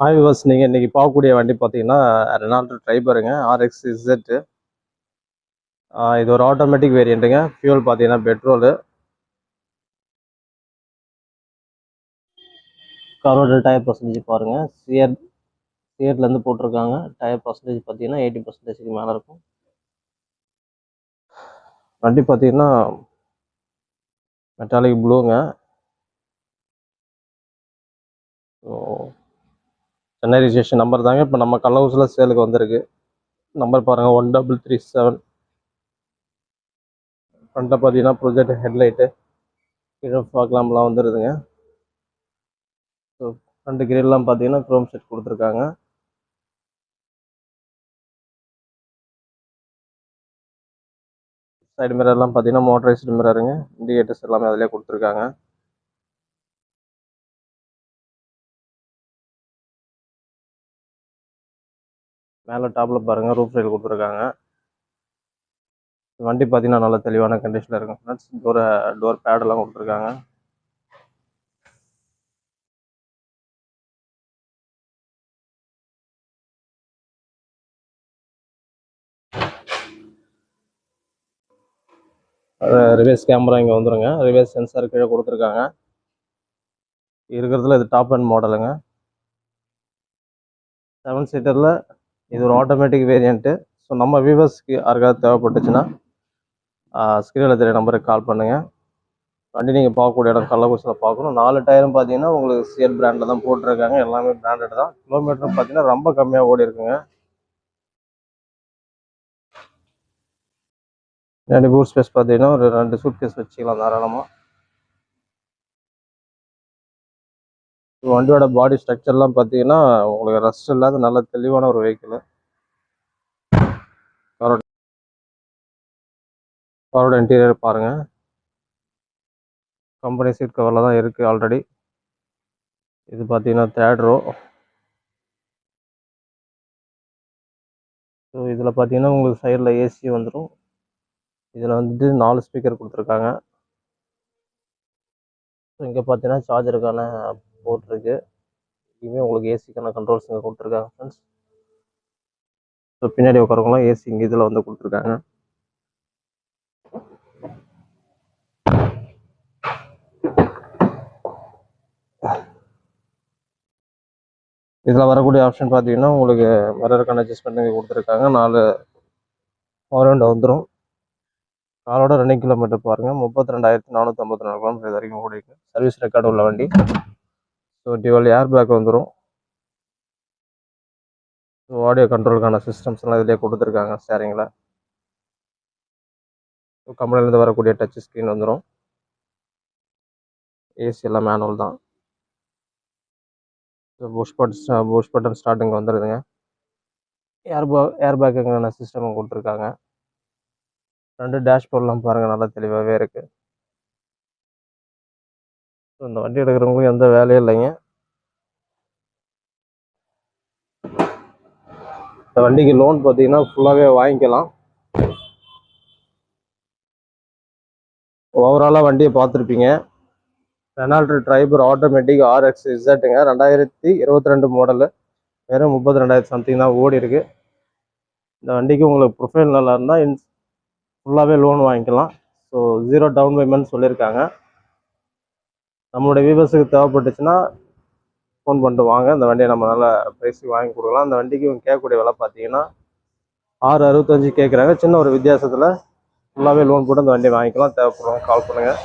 Hi விவாஸ் நீங்கள் இன்றைக்கி பார்க்கக்கூடிய வண்டி பார்த்தீங்கன்னா ரெனால்டோ ட்ரைபருங்க ஆர்எக்ஸ் இசட்டு இது ஒரு ஆட்டோமேட்டிக் வேரியண்ட்டுங்க ஃபியூல் பார்த்தீங்கன்னா பெட்ரோலு கரோட டயர் பர்சன்டேஜ் பாருங்கள் சியர் சியர்லேருந்து போட்டிருக்காங்க. டயர் பர்சன்டேஜ் பார்த்தீங்கன்னா எயிட்டி பர்சன்டேஜ் மேலே இருக்கும். வண்டி பார்த்தீங்கன்னா மெட்டாலிக் ப்ளூங்க ஸோ சென்னை ரிஜிஸ்ட்ரேஷன் நம்பர் தாங்க. இப்போ நம்ம கல் சேலுக்கு வந்திருக்கு. நம்பர் பாருங்கள் ஒன் டபுள் த்ரீ செவன் ஃப்ரண்ட்டை பார்த்தீங்கன்னா ப்ரொஜெக்ட் ஹெட்லைட்டு கீழே பார்க்கலாம்லாம் வந்துடுதுங்க ஸோ ஃப்ரண்ட் கிரில்லாம் பார்த்தீங்கன்னா க்ரோம் செட் கொடுத்துருக்காங்க. சைடு மிரர்லாம் பார்த்தீங்கன்னா மோட்டரைஸ்டு மிரருங்க இண்டிகேட்டர்ஸ் எல்லாமே அதிலே கொடுத்துருக்காங்க. மேலே டாப்பில் பாருங்கள் ரூஃப் ரைல் கொடுத்துருக்காங்க. வண்டி பார்த்தீங்கன்னா நல்ல தெளிவான கண்டிஷனில் இருக்கும். ஃப்ரெண்ட்ஸ் டோர் டோர் பேடெல்லாம் கொடுத்துருக்காங்க. ரிவேஸ் கேமரா இங்கே வந்துருங்க. ரிவேஸ் சென்சார் கீழே கொடுத்துருக்காங்க. இருக்கிறதுல இது டாப் அண்ட் மாடலுங்க செவன் சீட்டரில் இது ஒரு ஆட்டோமேட்டிக் வேரியண்ட்டு ஸோ நம்ம வியூவர்ஸ்க்கு யாருக்காவது தேவைப்பட்டுச்சுன்னா ஸ்க்ரீனில் தெரிய நம்பருக்கு கால் பண்ணுங்கள் வண்டி நீங்கள் பார்க்கக்கூடிய இடம் கள்ளக்குறிச்சியில் பார்க்கணும். நாலு டயரும் பார்த்தீங்கன்னா உங்களுக்கு சியர் பிராண்டில் தான் போட்டிருக்காங்க. எல்லாமே பிராண்டட் தான். கிலோமீட்டரும் பார்த்தீங்கன்னா ரொம்ப கம்மியாக ஓடி இருக்குங்க. ரெண்டு பூட் ஸ்பேஸ் பார்த்தீங்கன்னா ஒரு ரெண்டு சூட் கேஸ் வச்சுக்கலாம் தாராளமாக வண்டியோட பாடி ஸ்ட்ரக்சர்லாம் பார்த்தீங்கன்னா உங்களுக்கு ரஸ்ட் இல்லாத நல்ல தெளிவான ஒரு வெஹிக்கிள் காரோட காரோட இன்டீரியர் பாருங்கள் கம்பெனி சீட் கவரில் தான் இருக்குது ஆல்ரெடி இது பார்த்தீங்கன்னா தேர்ட் ரோ ஸோ இதில் பார்த்தீங்கன்னா உங்களுக்கு சைடில் ஏசி வந்துடும் இதில் வந்துட்டு நாலு ஸ்பீக்கர் கொடுத்துருக்காங்க. ஸோ இங்கே பார்த்தீங்கன்னா சார்ஜருக்கான போட்டிருக்கு. இங்கேயுமே உங்களுக்கு ஏசிக்கான கண்ட்ரோல்ஸ் இங்கே கொடுத்துருக்காங்க ஃப்ரெண்ட்ஸ் ஸோ பின்னாடி உட்காரவங்களாம் ஏசி இங்கே இதில் வந்து கொடுத்துருக்காங்க. இதில் வரக்கூடிய ஆப்ஷன் பார்த்தீங்கன்னா உங்களுக்கு மிரருக்கான அட்ஜஸ்ட்மெண்ட் இங்கே கொடுத்துருக்காங்க. நாலு பவர் வந்துடும் காரோட ரெண்டு கிலோமீட்டர் பாருங்கள் முப்பத்தி ரெண்டாயிரத்தி நானூற்றி ஐம்பத்தி நாலு கிலோமீட்டர் வரைக்கும் ஓடிருக்கு சர்வீஸ் ரெக்கார்டு உள்ள வண்டி. ஸோ டியூவல் ஏர் பேக் வந்துடும் ஸோ ஆடியோ கண்ட்ரோலுக்கான சிஸ்டம்ஸ்லாம் இதிலே கொடுத்துருக்காங்க ஸ்டேரிங்கில் ஸோ கம்பெனிலேருந்து வரக்கூடிய டச் ஸ்க்ரீன் வந்துடும் ஏசி எல்லாம் மேனுவல் தான். So push button push button starting வந்துடுதுங்க ஏர் பே ஏர் பேக்குக்கான சிஸ்டம் கொடுத்துருக்காங்க. ரெண்டு டேஷ்போர்ட்லாம் பாருங்கள் நல்லா தெளிவாகவே இருக்குது ஸோ இந்த வண்டி எடுக்கிறவங்களுக்கு எந்த வேலையும் இல்லைங்க. இந்த வண்டிக்கு லோன் பார்த்தீங்கன்னா ஃபுல்லாகவே வாங்கிக்கலாம். ஓவராலாக வண்டியை பார்த்துருப்பீங்க. ரெனால்டு ட்ரைபர் ஆட்டோமேட்டிக் ஆர்எக்ஸ் இசட்டுங்க ரெண்டாயிரத்தி இருபத்தி ரெண்டு மாடலு வெறும் முப்பத்தி ரெண்டாயிரத்தி சம்திங் தான் ஓடி இருக்கு. இந்த வண்டிக்கு உங்களுக்கு ப்ரொஃபைல் நல்லா இருந்தால் இன்ஸ் ஃபுல்லாகவே லோன் வாங்கிக்கலாம். ஸோ ஜீரோ டவுன் பேமெண்ட் சொல்லியிருக்காங்க. நம்மளுடைய வியூவர்ஸுக்கு தேவைப்பட்டுச்சுன்னா ஃபோன் பண்ணிட்டு வாங்க. இந்த வண்டியை நம்ம நல்ல ப்ரைஸுக்கு வாங்கி கொடுக்கலாம். அந்த வண்டிக்கு இவங்க கேட்கக்கூடிய விலை பார்த்தீங்கன்னா ஆறு அறுபத்தஞ்சு கேட்குறாங்க. சின்ன ஒரு வித்தியாசத்தில் ஃபுல்லாகவே லோன் போட்டு அந்த வண்டியை வாங்கிக்கலாம். தேவைப்படுறவங்க கால் பண்ணுங்கள்